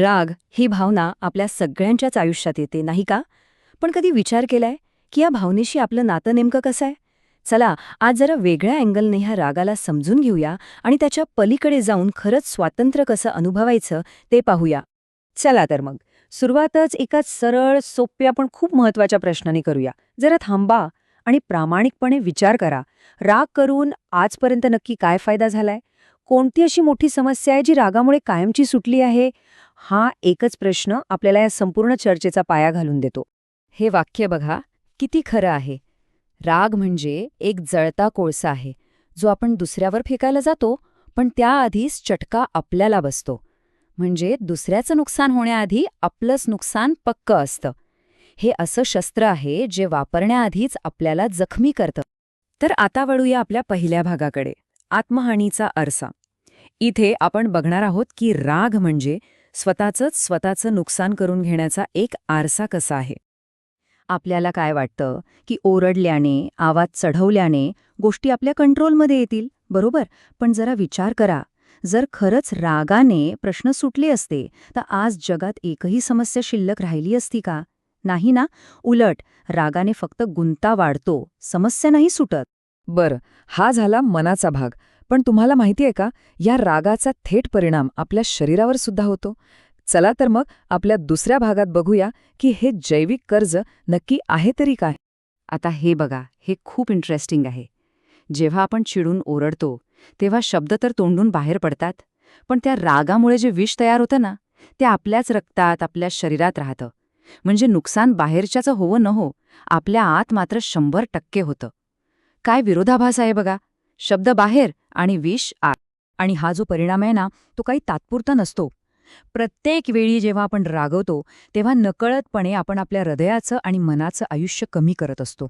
राग ही भावना आपल्या सगळ्यांच्याच आयुष्यात येते नाही का? पण कधी विचार केलाय की या भावनेशी आपलं नातं नेमकं कसं आहे? चला आज जरा वेगळ्या अँगलने ह्या रागाला समजून घेऊया आणि त्याच्या पलीकडे जाऊन खरंच स्वातंत्र्य कसं अनुभवायचं ते पाहूया. चला तर मग. सुरुवातच एका सरळ सोप्या पण खूप महत्त्वाच्या प्रश्नाने करूया. जरा थांबा आणि प्रामाणिकपणे विचार करा. राग करून आजपर्यंत नक्की काय फायदा झालाय? कोणती अशी मोठी समस्या आहे जी रागामुळे कायमची सुटली आहे? हा एकच प्रश्न आपल्याला या संपूर्ण चर्चेचा पाया घालून देतो. हे वाक्य बघा किती खरं आहे. राग म्हणजे एक जळता कोळसा आहे जो आपण दुसऱ्यावर फेकायला जातो पण त्याआधीच चटका आपल्याला बसतो. म्हणजे दुसऱ्याचं नुकसान होण्याआधी आपलंच नुकसान पक्क असतं. हे असं शस्त्र आहे जे वापरण्याआधीच आपल्याला जखमी करतं. तर आता वळूया आपल्या पहिल्या भागाकडे. आत्महानीचा आरसा. इथे आपण बघणार आहोत की राग म्हणजे स्वतःचंच स्वतःचं नुकसान करून घेण्याचा एक आरसा कसा आहे? आपल्याला काय वाटतं की ओरडल्याने आवाज चढवल्याने गोष्टी आपल्या कंट्रोलमध्ये येतील? बरोबर पण जरा विचार करा. जर खरंच रागाने प्रश्न सुटले असते तर आज जगात एकही समस्या शिल्लक राहिली असती का? नाही ना? उलट रागाने फक्त गुंता वाढतो समस्या नाही सुटत. बर हा झाला मनाचा भाग. पण तुम्हाला माहिती आहे का या रागाचा थेट परिणाम आपल्या शरीरावर सुद्धा होतो. चला तर मग आपल्या दुसऱ्या भागात बघूया की हे जैविक कर्ज नक्की आहे तरी काय. आता हे बघा हे खूप इंटरेस्टिंग आहे. जेव्हा आपण चिडून ओरडतो तेव्हा शब्द तर तोंडून बाहेर पडतात पण त्या रागामुळे जे विष तयार होतं ना ते आपल्याच रक्तात आपल्या शरीरात राहतं. म्हणजे नुकसान बाहेरच्याचं होवं न हो आपल्या आत मात्र शंभर टक्के होतं. काय विरोधाभास आहे बघा. शब्द बाहेर आणि विष आत. आणि हा जो परिणाम आहे ना तो काही तात्पुरता नसतो. प्रत्येक वेळी जेव्हा आपण रागवतो तेव्हा नकळतपणे आपण आपल्या हृदयाचं आणि मनाचं आयुष्य कमी करत असतो.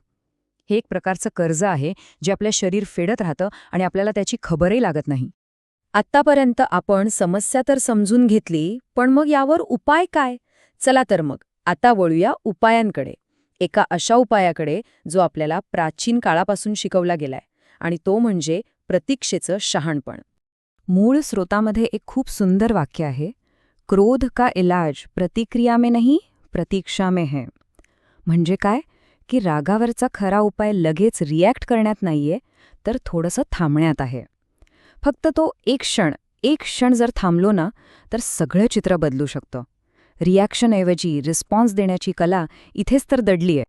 हे एक प्रकारचं कर्ज आहे जे आपलं शरीर फेडत राहतं आणि आपल्याला त्याची खबरही लागत नाही. आत्तापर्यंत आपण समस्या तर समजून घेतली पण मग यावर उपाय काय? चला तर मग आता वळूया उपायांकडे. एका अशा उपायाकडे जो आपल्याला प्राचीन काळापासून शिकवला गेलाय. आणि तो म्हणजे प्रतीक्षेचं शहाणपण. मूळ स्रोतामध्ये एक खूप सुंदर वाक्य आहे क्रोध का इलाज प्रतिक्रिया में नहीं प्रतीक्षा में है. म्हणजे काय? की रागावरचा खरा उपाय लगेच रिॲक्ट करण्यात नाहीये तर थोडंसं थांबण्यात आहे. फक्त तो एक क्षण एक क्षण जर थांबलो ना तर सगळं चित्र बदलू शकतं. रिॲक्शनऐवजी रिस्पॉन्स देण्याची कला इथेच तर दडली आहे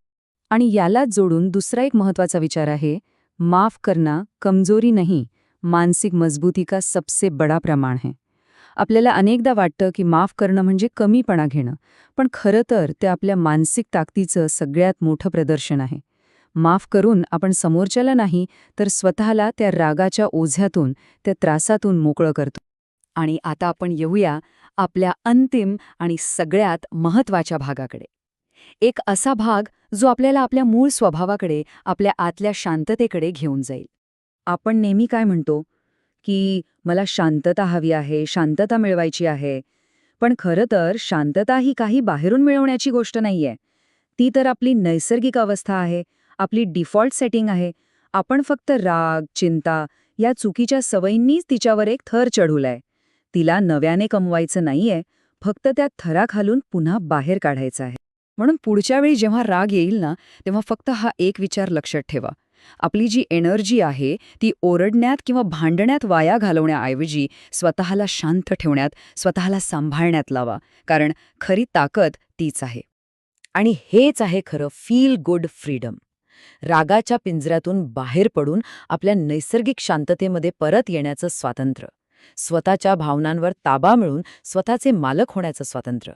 आणि यालाच जोडून दुसरा एक महत्त्वाचा विचार आहे माफ करना कमजोरी नहीं मानसिक मजबूती का सबसे बडा प्रमाण है. आपल्याला अनेकदा वाटतं की माफ करणं म्हणजे कमीपणा घेणं पण खरं तर ते आपल्या मानसिक ताकदीचं सगळ्यात मोठं प्रदर्शन आहे. माफ करून आपण समोरच्याला नाही तर स्वतःला त्या रागाच्या ओझ्यातून त्या त्रासातून मोकळं करतो. आणि आता आपण येऊया आपल्या अंतिम आणि सगळ्यात महत्त्वाच्या भागाकडे. एक असा भाग जो आपल्याला आपल्या मूळ स्वभावाकडे आपल्या आतल्या शांततेकडे घेऊन जाईल. आपण नेहमी काय म्हणतो? की मला शांतता हवी आहे शांतता मिळवायची आहे. पण खरं तर शांतता ही काही बाहेरून मिळवण्याची गोष्ट नाहीये. ती तर आपली नैसर्गिक अवस्था आहे आपली डिफॉल्ट सेटिंग आहे. आपण फक्त राग चिंता या चुकीच्या सवयींनीच तिच्यावर एक थर चढवलाय. तिला नव्याने कमवायचं नाहीये फक्त त्या थराखालून पुन्हा बाहेर काढायचं आहे. म्हणून पुढच्या वेळी जेव्हा राग येईल ना तेव्हा फक्त हा एक विचार लक्षात ठेवा. आपली जी एनर्जी आहे ती ओरडण्यात किंवा भांडण्यात वाया घालवण्याऐवजी स्वतःला शांत ठेवण्यात स्वतःला सांभाळण्यात लावा. कारण खरी ताकद तीच आहे. आणि हेच आहे खरं फील गुड फ्रीडम रागाच्या पिंजऱ्यातून बाहेर पडून आपल्या नैसर्गिक शांततेमध्ये परत येण्याचं स्वातंत्र्य. स्वतःच्या भावनांवर ताबा मिळून स्वतःचे मालक होण्याचं स्वातंत्र्य.